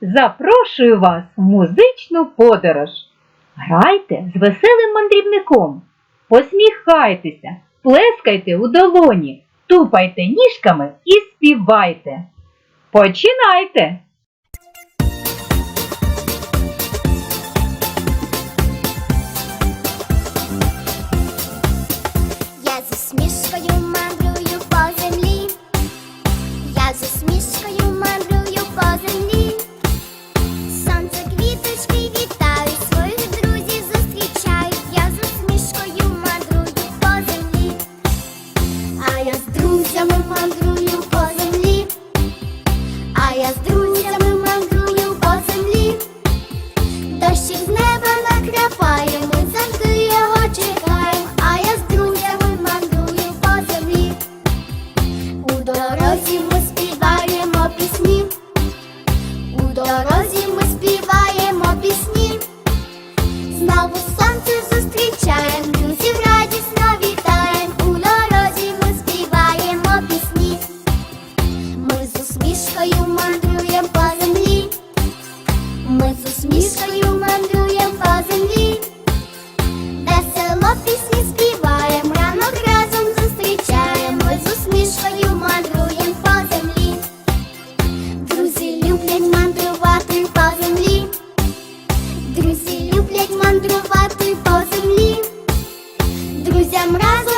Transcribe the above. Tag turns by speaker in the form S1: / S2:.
S1: запрошую вас в музичну подорож. Грайте з веселим мандрівником, посміхайтеся, плескайте у долоні, тупайте ніжками і співайте. Починайте!
S2: Друзями мандрую по землі. А я з друзями мандрую по землі. Дощик з неба накрапає. У дорозі ми співаємо пісні, у дорозі усмішкою мандруємо по землі. Ми з усмішкою мандруєм по землі, весело пісні співаєм, ранок разом зустрічаєм, ми з усмішкою мандруєм по землі. Друзі люблять мандрувати по землі, друзі люблять мандрувати по землі, друзям разом